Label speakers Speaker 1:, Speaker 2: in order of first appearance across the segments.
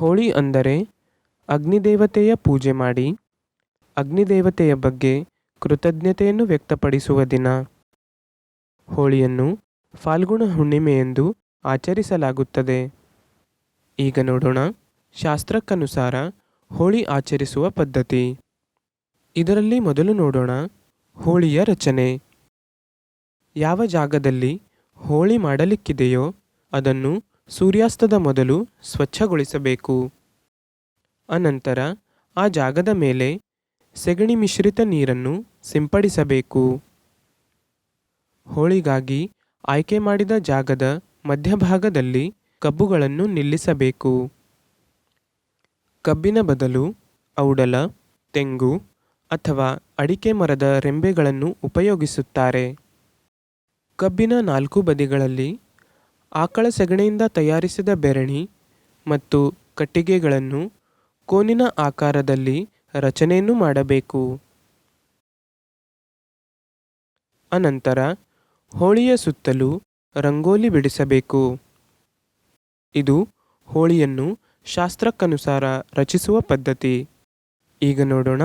Speaker 1: ಹೋಳಿ ಅಂದರೆ ಅಗ್ನಿದೇವತೆಯ ಪೂಜೆ ಮಾಡಿ, ಅಗ್ನಿದೇವತೆಯ ಬಗ್ಗೆ ಕೃತಜ್ಞತೆಯನ್ನು ವ್ಯಕ್ತಪಡಿಸುವ ದಿನ. ಹೋಳಿಯನ್ನು ಫಾಲ್ಗುಣ ಹುಣ್ಣಿಮೆಯೆಂದು ಆಚರಿಸಲಾಗುತ್ತದೆ. ಈಗ ನೋಡೋಣ ಶಾಸ್ತ್ರಕ್ಕನುಸಾರ ಹೋಳಿ ಆಚರಿಸುವ ಪದ್ಧತಿ. ಇದರಲ್ಲಿ ಮೊದಲು ನೋಡೋಣ ಹೋಳಿಯ ರಚನೆ. ಯಾವ ಜಾಗದಲ್ಲಿ ಹೋಳಿ ಮಾಡಲಿಕ್ಕಿದೆಯೋ ಅದನ್ನು ಸೂರ್ಯಾಸ್ತದ ಮೊದಲು ಸ್ವಚ್ಛಗೊಳಿಸಬೇಕು. ಅನಂತರ ಆ ಜಾಗದ ಮೇಲೆ ಸೆಗಣಿ ಮಿಶ್ರಿತ ನೀರನ್ನು ಸಿಂಪಡಿಸಬೇಕು. ಹೋಳಿಗಾಗಿ ಆಯ್ಕೆ ಮಾಡಿದ ಜಾಗದ ಮಧ್ಯಭಾಗದಲ್ಲಿ ಕಬ್ಬುಗಳನ್ನು ನಿಲ್ಲಿಸಬೇಕು. ಕಬ್ಬಿನ ಬದಲು ಔಡಲ, ತೆಂಗು ಅಥವಾ ಅಡಿಕೆ ಮರದ ರೆಂಬೆಗಳನ್ನು ಉಪಯೋಗಿಸುತ್ತಾರೆ. ಕಬ್ಬಿನ ನಾಲ್ಕು ಬದಿಗಳಲ್ಲಿ ಆಕಳ ಸೆಗಣಿಯಿಂದ ತಯಾರಿಸಿದ ಬೆರಣಿ ಮತ್ತು ಕಟ್ಟಿಗೆಗಳನ್ನು ಕೋನಿನ ಆಕಾರದಲ್ಲಿ ರಚನೆಯನ್ನು ಮಾಡಬೇಕು. ಅನಂತರ ಹೋಳಿಯ ಸುತ್ತಲೂ ರಂಗೋಲಿ ಬಿಡಿಸಬೇಕು. ಇದು ಹೋಳಿಯನ್ನು ಶಾಸ್ತ್ರಕ್ಕನುಸಾರ ರಚಿಸುವ ಪದ್ಧತಿ. ಈಗ ನೋಡೋಣ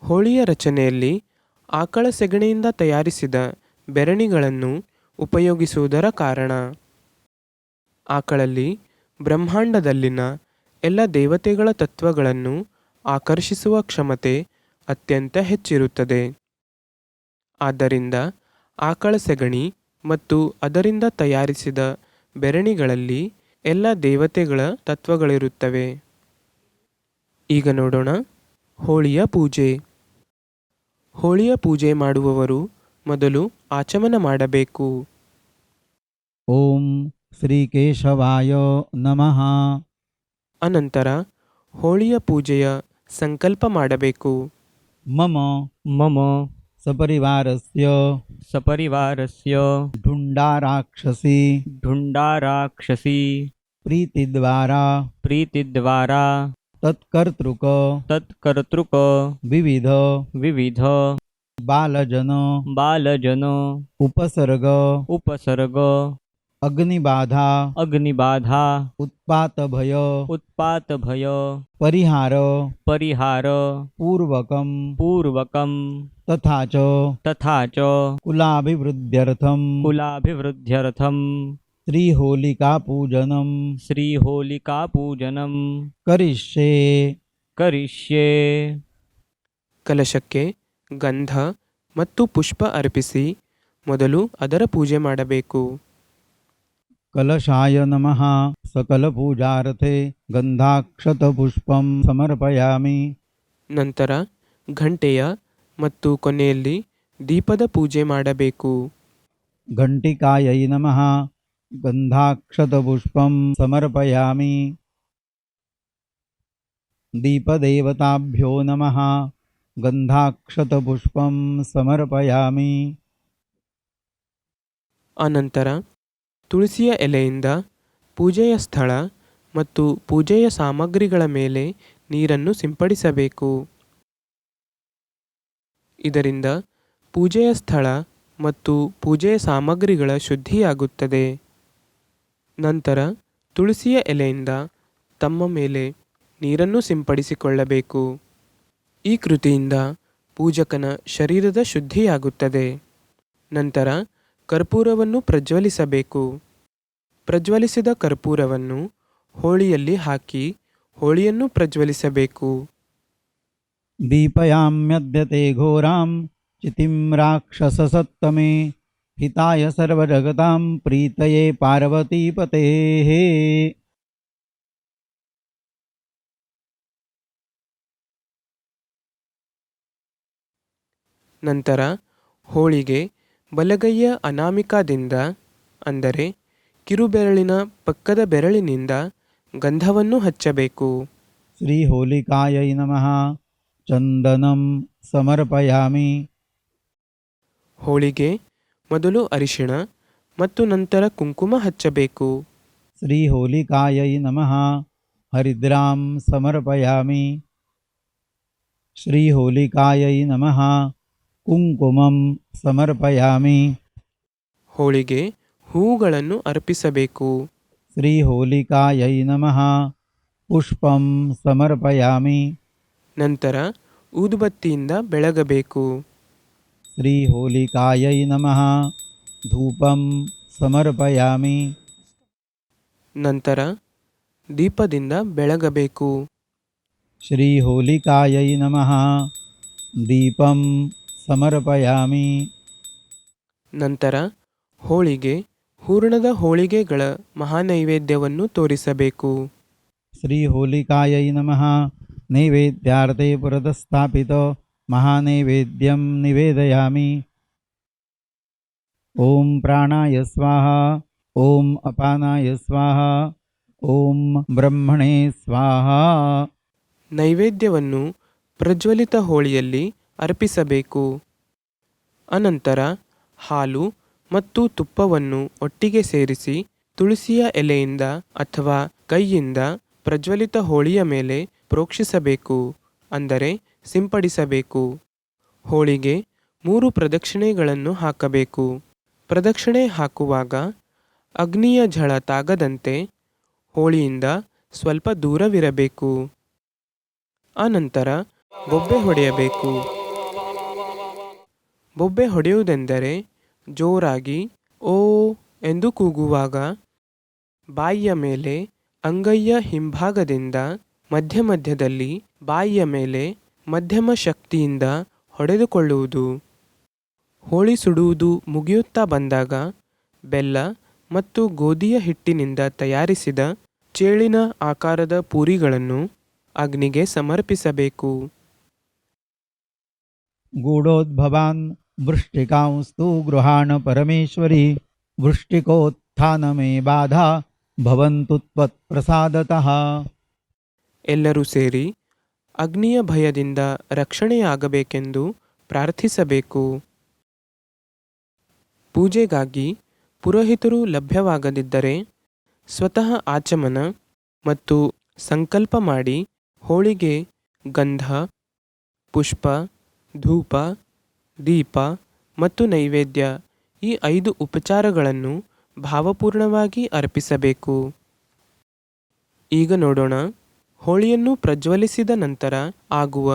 Speaker 1: ಹೋಳಿಯ ರಚನೆಯಲ್ಲಿ ಆಕಳ ಸೆಗಣಿಯಿಂದ ತಯಾರಿಸಿದ ಬೆರಣಿಗಳನ್ನು ಉಪಯೋಗಿಸುವುದರ ಕಾರಣ. ಆಕಳಲ್ಲಿ ಬ್ರಹ್ಮಾಂಡದಲ್ಲಿನ ಎಲ್ಲ ದೇವತೆಗಳ ತತ್ವಗಳನ್ನು ಆಕರ್ಷಿಸುವ ಕ್ಷಮತೆ ಅತ್ಯಂತ ಹೆಚ್ಚಿರುತ್ತದೆ. ಆದ್ದರಿಂದ ಆಕಳ ಸೆಗಣಿ ಮತ್ತು ಅದರಿಂದ ತಯಾರಿಸಿದ ಬೆರಣಿಗಳಲ್ಲಿ ಎಲ್ಲ ದೇವತೆಗಳ ತತ್ವಗಳಿರುತ್ತವೆ. ಈಗ ನೋಡೋಣ ಹೋಳಿಯ ಪೂಜೆ. ಹೋಳಿಯ ಪೂಜೆ ಮಾಡುವವರು ಮೊದಲು ಆಚಮನ ಮಾಡಬೇಕು.
Speaker 2: ॐ श्रीकेशवाय नमः
Speaker 1: ಅನಂತರ ಹೋಳಿಯ ಪೂಜೆಯ ಸಂಕಲ್ಪ ಮಾಡಬೇಕು
Speaker 2: मम
Speaker 3: मम
Speaker 2: सपरिवारस्य
Speaker 3: सपरिवारस्य
Speaker 2: ढुण्डाराक्षसी
Speaker 3: ढुण्डाराक्षसी
Speaker 2: प्रीतिद्वारा
Speaker 3: प्रीतिद्वारा
Speaker 2: तत्कर्तृक
Speaker 3: तत्कर्तृक
Speaker 2: विविध
Speaker 3: विविध
Speaker 2: बालजन
Speaker 3: बालजन
Speaker 2: उपसर्ग
Speaker 3: उपसर्ग
Speaker 2: अग्निबाधा
Speaker 3: अग्निबाधा
Speaker 2: उत्पातभय
Speaker 3: उत्पातभय
Speaker 2: परिहार
Speaker 3: परिहार
Speaker 2: पूर्वकं
Speaker 3: पूर्वकं
Speaker 2: तथा च
Speaker 3: तथा च
Speaker 2: कुलाभिवृद्ध्यर्थं
Speaker 3: कुलाभिवृद्ध्यर्थं
Speaker 2: श्रीहोलिकापूजनं
Speaker 3: श्रीहोलिकापूजनं
Speaker 2: करिष्ये
Speaker 3: करिष्ये
Speaker 1: ಕಲಶಕ್ಕೆ ಗಂಧ ಮತ್ತು ಪುಷ್ಪ ಅರ್ಪಿಸಿ ಮೊದಲು ಅದರ ಪೂಜೆ ಮಾಡಬೇಕು
Speaker 2: कलशाय नमः सकलपूजार्थे गन्धाक्षतपुष्पं समर्पयामि
Speaker 1: ನಂತರ ಘಂಟೆಯ ಮತ್ತು ಕೊನೆಯಲ್ಲಿ ದೀಪದ ಪೂಜೆ ಮಾಡಬೇಕು
Speaker 2: घण्टिकायै नमः गन्धाक्षतपुष्पं समर्पयामि दीपदेवताभ्यो नमः गन्धाक्षतपुष्पं समर्पयामि
Speaker 1: ಅನಂತರ ತುಳಸಿಯ ಎಲೆಯಿಂದ ಪೂಜೆಯ ಸ್ಥಳ ಮತ್ತು ಪೂಜೆಯ ಸಾಮಗ್ರಿಗಳ ಮೇಲೆ ನೀರನ್ನು ಸಿಂಪಡಿಸಬೇಕು. ಇದರಿಂದ ಪೂಜೆಯ ಸ್ಥಳ ಮತ್ತು ಪೂಜೆಯ ಸಾಮಗ್ರಿಗಳ ಶುದ್ಧಿಯಾಗುತ್ತದೆ. ನಂತರ ತುಳಸಿಯ ಎಲೆಯಿಂದ ತಮ್ಮ ಮೇಲೆ ನೀರನ್ನು ಸಿಂಪಡಿಸಿಕೊಳ್ಳಬೇಕು. ಈ ಕೃತಿಯಿಂದ ಪೂಜಕನ ಶರೀರದ ಶುದ್ಧಿಯಾಗುತ್ತದೆ. ನಂತರ ಕರ್ಪೂರವನ್ನು ಪ್ರಜ್ವಲಿಸಬೇಕು. ಪ್ರಜ್ವಲಿಸಿದ ಕರ್ಪೂರವನ್ನು ಹೋಳಿಯಲ್ಲಿ ಹಾಕಿ ಹೋಳಿಯನ್ನು ಪ್ರಜ್ವಲಿಸಬೇಕು.
Speaker 2: ದೀಪಯಾಮ್ಯದ್ಯತೆ ಘೋರಾಂ ಚಿತಿಂ ರಾಕ್ಷಸಸತ್ತಮೇ ಹಿತಾಯ ಸರ್ವಜಗತಾಂ ಪ್ರೀತಯೇ ಪಾರ್ವತಿ ಪತೇ
Speaker 1: ನಂತರ ಹೋಳಿಗೆ ಬಲಗೈಯ ಅನಾಮಿಕಾದಿಂದ ಅಂದರೆ ಕಿರುಬೆರಳಿನ ಪಕ್ಕದ ಬೆರಳಿನಿಂದ ಗಂಧವನ್ನು ಹಚ್ಚಬೇಕು.
Speaker 2: ಶ್ರೀ ಹೋಲಿಕಾಯೈ ನಮಃ. ಚಂದನಂ ಸಮರ್ಪಯಾಮಿ.
Speaker 1: ಹೋಳಿಗೆ ಮೊದಲು ಅರಿಶಿಣ ಮತ್ತು ನಂತರ ಕುಂಕುಮ ಹಚ್ಚಬೇಕು.
Speaker 2: ಶ್ರೀ ಹೋಲಿಕಾಯೈ ನಮಃ. ಹರಿದ್ರಾಂ ಸಮರ್ಪಯಾಮಿ. ಶ್ರೀ ಹೋಲಿಕಾಯೈ ನಮಃ. ಕುಂಕುಮಂ ಸಮರ್ಪಯಾಮಿ.
Speaker 1: ಹೋಳಿಗೆ ಹೂಗಳನ್ನು ಅರ್ಪಿಸಬೇಕು.
Speaker 2: ಶ್ರೀ ಹೋಲಿಕಾಯೈ ನಮಃ. ಪುಷ್ಪಂ ಸಮರ್ಪಯಾಮಿ.
Speaker 1: ನಂತರ ಊದುಬತ್ತಿಯಿಂದ ಬೆಳಗಬೇಕು.
Speaker 2: ಶ್ರೀ ಹೋಲಿಕಾಯೈ ನಮಃ. ಧೂಪಂ ಸಮರ್ಪಯಾಮಿ.
Speaker 1: ನಂತರ ದೀಪದಿಂದ ಬೆಳಗಬೇಕು.
Speaker 2: ಶ್ರೀ ಹೋಲಿಕಾಯೈ ನಮಃ. ದೀಪಂ ಸಮರ್ಪಯಾಮಿ.
Speaker 1: ನಂತರ ಹೋಳಿಗೆ ಹೂರ್ಣದ ಹೋಳಿಗೆಗಳ ಮಹಾನೈವೇದ್ಯವನ್ನು ತೋರಿಸಬೇಕು.
Speaker 2: ಶ್ರೀ ಹೋಲಿಕಾಯೈ ನಮಃ. ನೈವೇದ್ಯಾರ್ಥೇ ಪುರತಸ್ಥಾಪಿತ ಮಹಾನೈವೇದ್ಯಂ ನಿವೇದಯಾಮಿ. ಓಂ ಪ್ರಾಣಾಯ ಸ್ವಾಹ. ಓಂ ಅಪಾನಾಯ ಸ್ವಾಹ. ಓಂ ಬ್ರಹ್ಮಣೇ ಸ್ವಾಹ.
Speaker 1: ನೈವೇದ್ಯವನ್ನು ಪ್ರಜ್ವಲಿತ ಹೋಳಿಯಲ್ಲಿ ಅರ್ಪಿಸಬೇಕು. ಅನಂತರ ಹಾಲು ಮತ್ತು ತುಪ್ಪವನ್ನು ಒಟ್ಟಿಗೆ ಸೇರಿಸಿ ತುಳಸಿಯ ಎಲೆಯಿಂದ ಅಥವಾ ಕೈಯಿಂದ ಪ್ರಜ್ವಲಿತ ಹೋಳಿಯ ಮೇಲೆ ಪ್ರೋಕ್ಷಿಸಬೇಕು, ಅಂದರೆ ಸಿಂಪಡಿಸಬೇಕು. ಹೋಳಿಗೆ ಮೂರು ಪ್ರದಕ್ಷಿಣೆಗಳನ್ನು ಹಾಕಬೇಕು. ಪ್ರದಕ್ಷಿಣೆ ಹಾಕುವಾಗ ಅಗ್ನಿಯ ಝಳ ತಾಗದಂತೆ ಹೋಳಿಯಿಂದ ಸ್ವಲ್ಪ ದೂರವಿರಬೇಕು. ಆನಂತರ ಬೊಬ್ಬೆ ಹೊಡೆಯಬೇಕು. ಬೊಬ್ಬೆ ಹೊಡೆಯುವುದೆಂದರೆ ಜೋರಾಗಿ ಓ ಎಂದು ಕೂಗುವಾಗ ಬಾಯಿಯ ಮೇಲೆ ಅಂಗೈಯ ಹಿಂಭಾಗದಿಂದ ಮಧ್ಯ ಮಧ್ಯದಲ್ಲಿ ಬಾಯಿಯ ಮೇಲೆ ಮಧ್ಯಮ ಶಕ್ತಿಯಿಂದ ಹೊಡೆದುಕೊಳ್ಳುವುದು. ಹೋಳಿ ಸುಡುವುದು ಮುಗಿಯುತ್ತಾ ಬಂದಾಗ ಬೆಲ್ಲ ಮತ್ತು ಗೋಧಿಯ ಹಿಟ್ಟಿನಿಂದ ತಯಾರಿಸಿದ ಚೇಳಿನ ಆಕಾರದ ಪೂರಿಗಳನ್ನು ಅಗ್ನಿಗೆ ಸಮರ್ಪಿಸಬೇಕು.
Speaker 2: ಗೂಢೋದ್ಭವಾನ್ वृष्टिकांस्तु गृहाण परमेश्वरी वृष्टिकोत्थानमे बाधा भवन्तु त्वत्प्रसादतः
Speaker 1: ಎಲ್ಲರೂ ಸೇರಿ ಅಗ್ನಿಯ ಭಯದಿಂದ ರಕ್ಷಣೆಯಾಗಬೇಕೆಂದು ಪ್ರಾರ್ಥಿಸಬೇಕು ಪೂಜೆಗಾಗಿ ಪುರೋಹಿತರು ಲಭ್ಯವಾಗದಿದ್ದರೆ ಸ್ವತಃ ಆಚಮನ ಮತ್ತು ಸಂಕಲ್ಪ ಮಾಡಿ ಹೋಳಿಗೆ ಗಂಧ ಪುಷ್ಪ ಧೂಪ ದೀಪ ಮತ್ತು ನೈವೇದ್ಯ ಈ ಐದು ಉಪಚಾರಗಳನ್ನು ಭಾವಪೂರ್ಣವಾಗಿ ಅರ್ಪಿಸಬೇಕು. ಈಗ ನೋಡೋಣ. ಹೋಳಿಯನ್ನು ಪ್ರಜ್ವಲಿಸಿದ ನಂತರ ಆಗುವ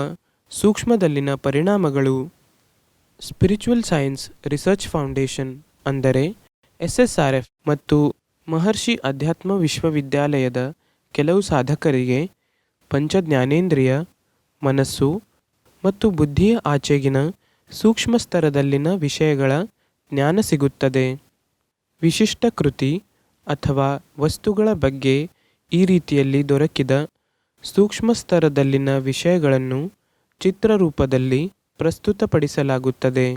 Speaker 1: ಸೂಕ್ಷ್ಮದಲ್ಲಿನ ಪರಿಣಾಮಗಳು. ಸ್ಪಿರಿಚುವಲ್ ಸೈನ್ಸ್ ರಿಸರ್ಚ್ ಫೌಂಡೇಶನ್ ಅಂದರೆ ಎಸ್ ಎಸ್ ಆರ್ ಎಫ್ ಮತ್ತು ಮಹರ್ಷಿ ಅಧ್ಯಾತ್ಮ ವಿಶ್ವವಿದ್ಯಾಲಯದ ಕೆಲವು ಸಾಧಕರಿಗೆ ಪಂಚಜ್ಞಾನೇಂದ್ರಿಯ, ಮನಸ್ಸು ಮತ್ತು ಬುದ್ಧಿಯ ಆಚೆಗಿನ ಸೂಕ್ಷ್ಮ ಸ್ತರದಲ್ಲಿನ ವಿಷಯಗಳ ಜ್ಞಾನ ಸಿಗುತ್ತದೆ. ವಿಶಿಷ್ಟ ಕೃತಿ ಅಥವಾ ವಸ್ತುಗಳ ಬಗ್ಗೆ ಈ ರೀತಿಯಲ್ಲಿ ದೊರಕಿದ ಸೂಕ್ಷ್ಮ ಸ್ತರದಲ್ಲಿನ ವಿಷಯಗಳನ್ನು ಚಿತ್ರರೂಪದಲ್ಲಿ ಪ್ರಸ್ತುತಪಡಿಸಲಾಗುತ್ತದೆ.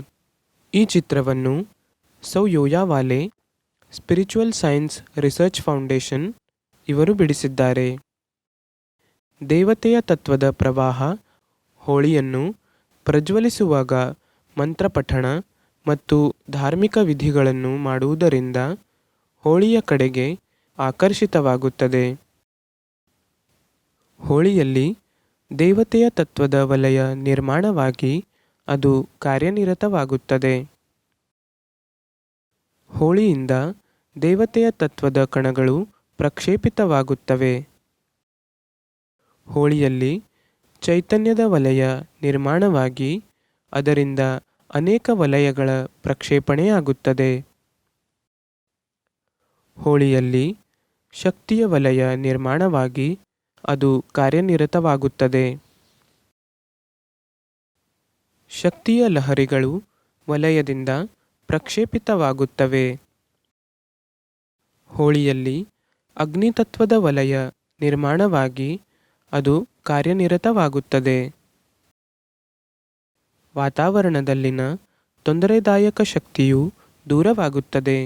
Speaker 1: ಈ ಚಿತ್ರವನ್ನು ಸೌಯೋಯಾವಾಲೆ ಸ್ಪಿರಿಚುವಲ್ ಸೈನ್ಸ್ ರಿಸರ್ಚ್ ಫೌಂಡೇಶನ್ ಇವರು ಬಿಡಿಸಿದ್ದಾರೆ. ದೇವತೆಯ ತತ್ವದ ಪ್ರವಾಹ, ಹೋಳಿಯನ್ನು ಪ್ರಜ್ವಲಿಸುವಾಗ ಮಂತ್ರಪಠಣ ಮತ್ತು ಧಾರ್ಮಿಕ ವಿಧಿಗಳನ್ನು ಮಾಡುವುದರಿಂದ ಹೋಳಿಯ ಕಡೆಗೆ ಆಕರ್ಷಿತವಾಗುತ್ತದೆ. ಹೋಳಿಯಲ್ಲಿ ದೇವತೆಯ ತತ್ವದ ವಲಯ ನಿರ್ಮಾಣವಾಗಿ ಅದು ಕಾರ್ಯನಿರತವಾಗುತ್ತದೆ. ಹೋಳಿಯಿಂದ ದೇವತೆಯ ತತ್ವದ ಕಣಗಳು ಪ್ರಕ್ಷೇಪಿತವಾಗುತ್ತವೆ. ಹೋಳಿಯಲ್ಲಿ ಚೈತನ್ಯದ ವಲಯ ನಿರ್ಮಾಣವಾಗಿ ಅದರಿಂದ ಅನೇಕ ವಲಯಗಳ ಪ್ರಕ್ಷೇಪಣೆಯಾಗುತ್ತದೆ. ಹೋಳಿಯಲ್ಲಿ ಶಕ್ತಿಯ ವಲಯ ನಿರ್ಮಾಣವಾಗಿ ಅದು ಕಾರ್ಯನಿರತವಾಗುತ್ತದೆ. ಶಕ್ತಿಯ ಲಹರಿಗಳು ವಲಯದಿಂದ ಪ್ರಕ್ಷೇಪಿತವಾಗುತ್ತವೆ. ಹೋಳಿಯಲ್ಲಿ ಅಗ್ನಿತತ್ವದ ವಲಯ ನಿರ್ಮಾಣವಾಗಿ ಅದು ಕಾರ್ಯನಿರತವಾಗುತ್ತದೆ. ವಾತಾವರಣದಲ್ಲಿನ ತೊಂದರೆದಾಯಕ ಶಕ್ತಿಯು ದೂರವಾಗುತ್ತದೆ.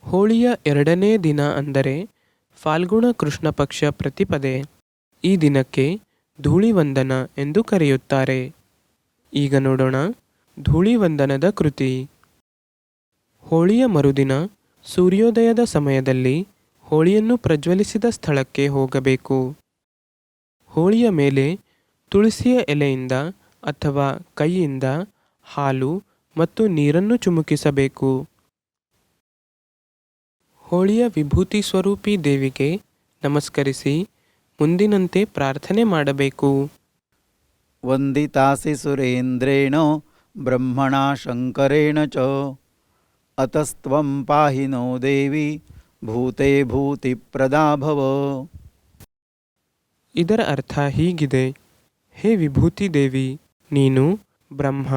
Speaker 1: ಹೋಳಿಯ ಎರಡನೇ ದಿನ ಅಂದರೆ ಫಾಲ್ಗುಣ ಕೃಷ್ಣ ಪಕ್ಷ ಪ್ರತಿಪದೆ. ಈ ದಿನಕ್ಕೆ ಧೂಳಿವಂದನ ಎಂದು ಕರೆಯುತ್ತಾರೆ. ಈಗ ನೋಡೋಣ ಧೂಳಿವಂದನದ ಕೃತಿ. ಹೋಳಿಯ ಮರುದಿನ ಸೂರ್ಯೋದಯದ ಸಮಯದಲ್ಲಿ ಹೋಳಿಯನ್ನು ಪ್ರಜ್ವಲಿಸಿದ ಸ್ಥಳಕ್ಕೆ ಹೋಗಬೇಕು. ಹೋಳಿಯ ಮೇಲೆ ತುಳಸಿಯ ಎಲೆಯಿಂದ ಅಥವಾ ಕೈಯಿಂದ ಹಾಲು ಮತ್ತು ನೀರನ್ನು ಚುಮುಕಿಸಬೇಕು. ಹೋಳಿಯ ವಿಭೂತಿ ಸ್ವರೂಪಿ ದೇವಿಗೆ ನಮಸ್ಕರಿಸಿ ಮುಂದಿನಂತೆ ಪ್ರಾರ್ಥನೆ ಮಾಡಬೇಕು.
Speaker 2: ವಂದಿತಾಸಿ ಸುರೇಂದ್ರೇಣ ಬ್ರಹ್ಮಣ ಶಂಕರೇಣ ಚ ಅತಸ್ತ್ವಂ ಪಾಹಿ ನೋ ದೇವಿ ಭೂತೆ ಭೂತಿ ಪ್ರದಾಭವ
Speaker 1: ಇದರ ಅರ್ಥ ಹೀಗಿದೆ. ಹೇ ವಿಭೂತಿ ದೇವಿ, ನೀನು ಬ್ರಹ್ಮ,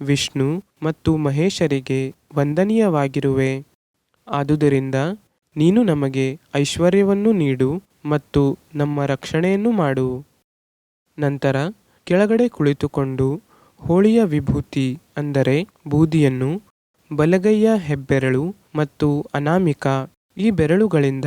Speaker 1: ವಿಷ್ಣು ಮತ್ತು ಮಹೇಶರಿಗೆ ವಂದನೀಯವಾಗಿರುವೆ. ಆದುದರಿಂದ ನೀನು ನಮಗೆ ಐಶ್ವರ್ಯವನ್ನು ನೀಡು ಮತ್ತು ನಮ್ಮ ರಕ್ಷಣೆಯನ್ನು ಮಾಡು. ನಂತರ ಕೆಳಗಡೆ ಕುಳಿತುಕೊಂಡು ಹೋಳಿಯ ವಿಭೂತಿ ಅಂದರೆ ಬೂದಿಯನ್ನು, ಬಲಗೈಯ ಹೆಬ್ಬೆರಳು ಮತ್ತು ಅನಾಮಿಕ ಈ ಬೆರಳುಗಳಿಂದ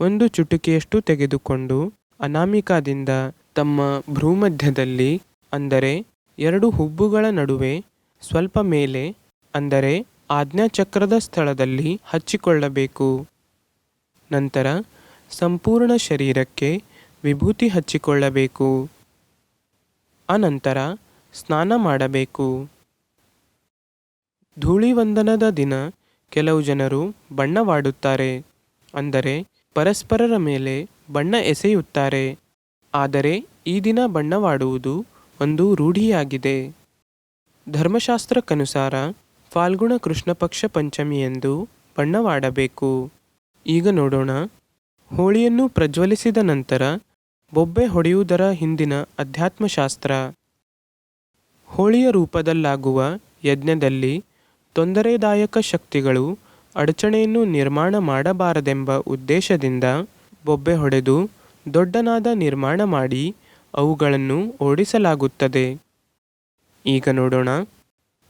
Speaker 1: ಒಂದು ಚುಟುಕಿಯಷ್ಟು ತೆಗೆದುಕೊಂಡು ಅನಾಮಿಕಾದಿಂದ ತಮ್ಮ ಭ್ರೂಮಧ್ಯದಲ್ಲಿ ಅಂದರೆ ಎರಡು ಹುಬ್ಬುಗಳ ನಡುವೆ ಸ್ವಲ್ಪ ಮೇಲೆ ಅಂದರೆ ಆಜ್ಞಾಚಕ್ರದ ಸ್ಥಳದಲ್ಲಿ ಹಚ್ಚಿಕೊಳ್ಳಬೇಕು. ನಂತರ ಸಂಪೂರ್ಣ ಶರೀರಕ್ಕೆ ವಿಭೂತಿ ಹಚ್ಚಿಕೊಳ್ಳಬೇಕು. ಅನಂತರ ಸ್ನಾನ ಮಾಡಬೇಕು. ಧೂಳಿವಂದನದ ದಿನ ಕೆಲವು ಜನರು ಬಣ್ಣವಾಡುತ್ತಾರೆ. ಅಂದರೆ ಪರಸ್ಪರರ ಮೇಲೆ ಬಣ್ಣ ಎಸೆಯುತ್ತಾರೆ. ಆದರೆ ಈ ದಿನ ಬಣ್ಣವಾಡುವುದು ಒಂದು ರೂಢಿಯಾಗಿದೆ. ಧರ್ಮಶಾಸ್ತ್ರಕ್ಕನುಸಾರ ಫಾಲ್ಗುಣ ಕೃಷ್ಣ ಪಕ್ಷ ಪಂಚಮಿಯಂದು ಬಣ್ಣವಾಡಬೇಕು. ಈಗ ನೋಡೋಣ. ಹೋಳಿಯನ್ನು ಪ್ರಜ್ವಲಿಸಿದ ನಂತರ ಬೊಬ್ಬೆ ಹೊಡೆಯುವುದರ ಹಿಂದಿನ ಅಧ್ಯಾತ್ಮಶಾಸ್ತ್ರ. ಹೋಳಿಯ ರೂಪದಲ್ಲಾಗುವ ಯಜ್ಞದಲ್ಲಿ ತೊಂದರೆದಾಯಕ ಶಕ್ತಿಗಳು ಅಡಚಣೆಯನ್ನು ನಿರ್ಮಾಣ ಮಾಡಬಾರದೆಂಬ ಉದ್ದೇಶದಿಂದ ಬೊಬ್ಬೆ ಹೊಡೆದು ದೊಡ್ಡನಾದ ನಿರ್ಮಾಣ ಮಾಡಿ ಅವುಗಳನ್ನು ಓಡಿಸಲಾಗುತ್ತದೆ. ಈಗ ನೋಡೋಣ.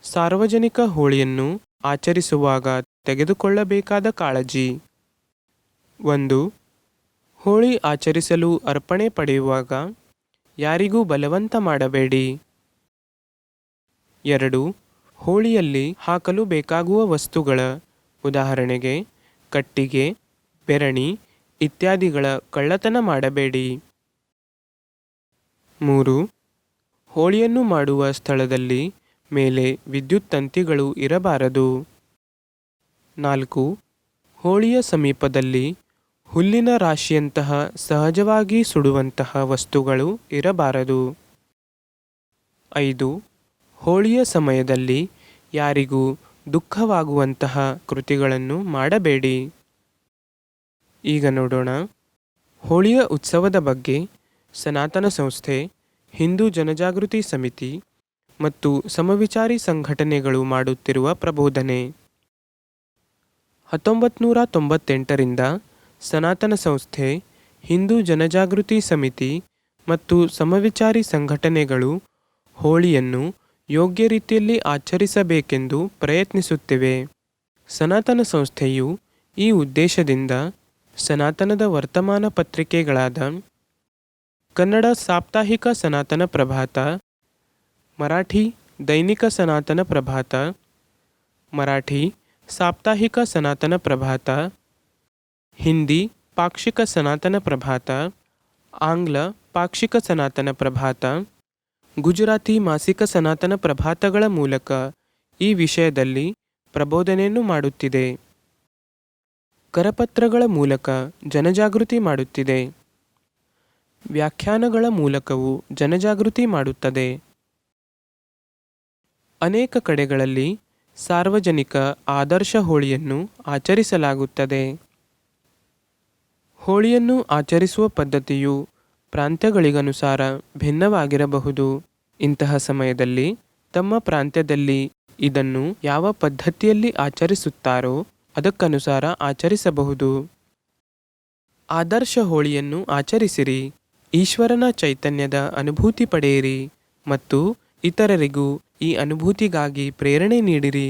Speaker 1: ಸಾರ್ವಜನಿಕ ಹೋಳಿಯನ್ನು ಆಚರಿಸುವಾಗ ತೆಗೆದುಕೊಳ್ಳಬೇಕಾದ ಕಾಳಜಿ. ಒಂದು, ಹೋಳಿ ಆಚರಿಸಲು ಅರ್ಪಣೆ ಪಡೆಯುವಾಗ ಯಾರಿಗೂ ಬಲವಂತ ಮಾಡಬೇಡಿ. ಎರಡು, ಹೋಳಿಯಲ್ಲಿ ಹಾಕಲು ಬೇಕಾಗುವ ವಸ್ತುಗಳ, ಉದಾಹರಣೆಗೆ ಕಟ್ಟಿಗೆ, ಬೆರಣಿ ಇತ್ಯಾದಿಗಳ ಕಳ್ಳತನ ಮಾಡಬೇಡಿ. ಮೂರು, ಹೋಳಿಯನ್ನು ಮಾಡುವ ಸ್ಥಳದಲ್ಲಿ ಮೇಲೆ ವಿದ್ಯುತ್ ತಂತಿಗಳು ಇರಬಾರದು. ನಾಲ್ಕು, ಹೋಳಿಯ ಸಮೀಪದಲ್ಲಿ ಹುಲ್ಲಿನ ರಾಶಿಯಂತಹ ಸಹಜವಾಗಿ ಸುಡುವಂತಹ ವಸ್ತುಗಳು ಇರಬಾರದು. ಐದು, ಹೋಳಿಯ ಸಮಯದಲ್ಲಿ ಯಾರಿಗೂ ದುಃಖವಾಗುವಂತಹ ಕೃತಿಗಳನ್ನು ಮಾಡಬೇಡಿ. ಈಗ ನೋಡೋಣ. ಹೋಳಿಯ ಉತ್ಸವದ ಬಗ್ಗೆ ಸನಾತನ ಸಂಸ್ಥೆ, ಹಿಂದೂ ಜನಜಾಗೃತಿ ಸಮಿತಿ ಮತ್ತು ಸಮವಿಚಾರಿ ಸಂಘಟನೆಗಳು ಮಾಡುತ್ತಿರುವ ಪ್ರಬೋಧನೆ. ಹತ್ತೊಂಬತ್ತು ನೂರ ತೊಂಬತ್ತೆಂಟರಿಂದ ಸನಾತನ ಸಂಸ್ಥೆ, ಹಿಂದೂ ಜನಜಾಗೃತಿ ಸಮಿತಿ ಮತ್ತು ಸಮವಿಚಾರಿ ಸಂಘಟನೆಗಳು ಹೋಳಿಯನ್ನು ಯೋಗ್ಯ ರೀತಿಯಲ್ಲಿ ಆಚರಿಸಬೇಕೆಂದು ಪ್ರಯತ್ನಿಸುತ್ತಿವೆ. ಸನಾತನ ಸಂಸ್ಥೆಯು ಈ ಉದ್ದೇಶದಿಂದ ಸನಾತನದ ವರ್ತಮಾನ ಪತ್ರಿಕೆಗಳಾದ ಕನ್ನಡ ಸಾಪ್ತಾಹಿಕ ಸನಾತನ ಪ್ರಭಾತ, ಮರಾಠಿ ದೈನಿಕ ಸನಾತನ ಪ್ರಭಾತ, ಮರಾಠಿ ಸಾಪ್ತಾಹಿಕ ಸನಾತನ ಪ್ರಭಾತ, ಹಿಂದಿ ಪಾಕ್ಷಿಕ ಸನಾತನ ಪ್ರಭಾತ, ಆಂಗ್ಲ ಪಾಕ್ಷಿಕ ಸನಾತನ ಪ್ರಭಾತ, ಗುಜರಾತಿ ಮಾಸಿಕ ಸನಾತನ ಪ್ರಭಾತಗಳ ಮೂಲಕ ಈ ವಿಷಯದಲ್ಲಿ ಪ್ರಬೋಧನೆಯನ್ನು ಮಾಡುತ್ತಿದೆ. ಕರಪತ್ರಗಳ ಮೂಲಕ ಜನಜಾಗೃತಿ ಮಾಡುತ್ತಿದೆ. ವ್ಯಾಖ್ಯಾನಗಳ ಮೂಲಕವೂ ಜನಜಾಗೃತಿ ಮಾಡುತ್ತದೆ. ಅನೇಕ ಕಡೆಗಳಲ್ಲಿ ಸಾರ್ವಜನಿಕ ಆದರ್ಶ ಹೋಳಿಯನ್ನು ಆಚರಿಸಲಾಗುತ್ತದೆ. ಹೋಳಿಯನ್ನು ಆಚರಿಸುವ ಪದ್ಧತಿಯು ಪ್ರಾಂತ್ಯಗಳಿಗನುಸಾರ ಭಿನ್ನವಾಗಿರಬಹುದು. ಇಂತಹ ಸಮಯದಲ್ಲಿ ತಮ್ಮ ಪ್ರಾಂತ್ಯದಲ್ಲಿ ಇದನ್ನು ಯಾವ ಪದ್ಧತಿಯಲ್ಲಿ ಆಚರಿಸುತ್ತಾರೋ ಅದಕ್ಕನುಸಾರ ಆಚರಿಸಬಹುದು. ಆದರ್ಶ ಹೋಳಿಯನ್ನು ಆಚರಿಸಿರಿ, ಈಶ್ವರನ ಚೈತನ್ಯದ ಅನುಭೂತಿ ಪಡೆಯಿರಿ ಮತ್ತು ಇತರರಿಗೂ ಈ ಅನುಭೂತಿಗಾಗಿ ಪ್ರೇರಣೆ ನೀಡಿರಿ.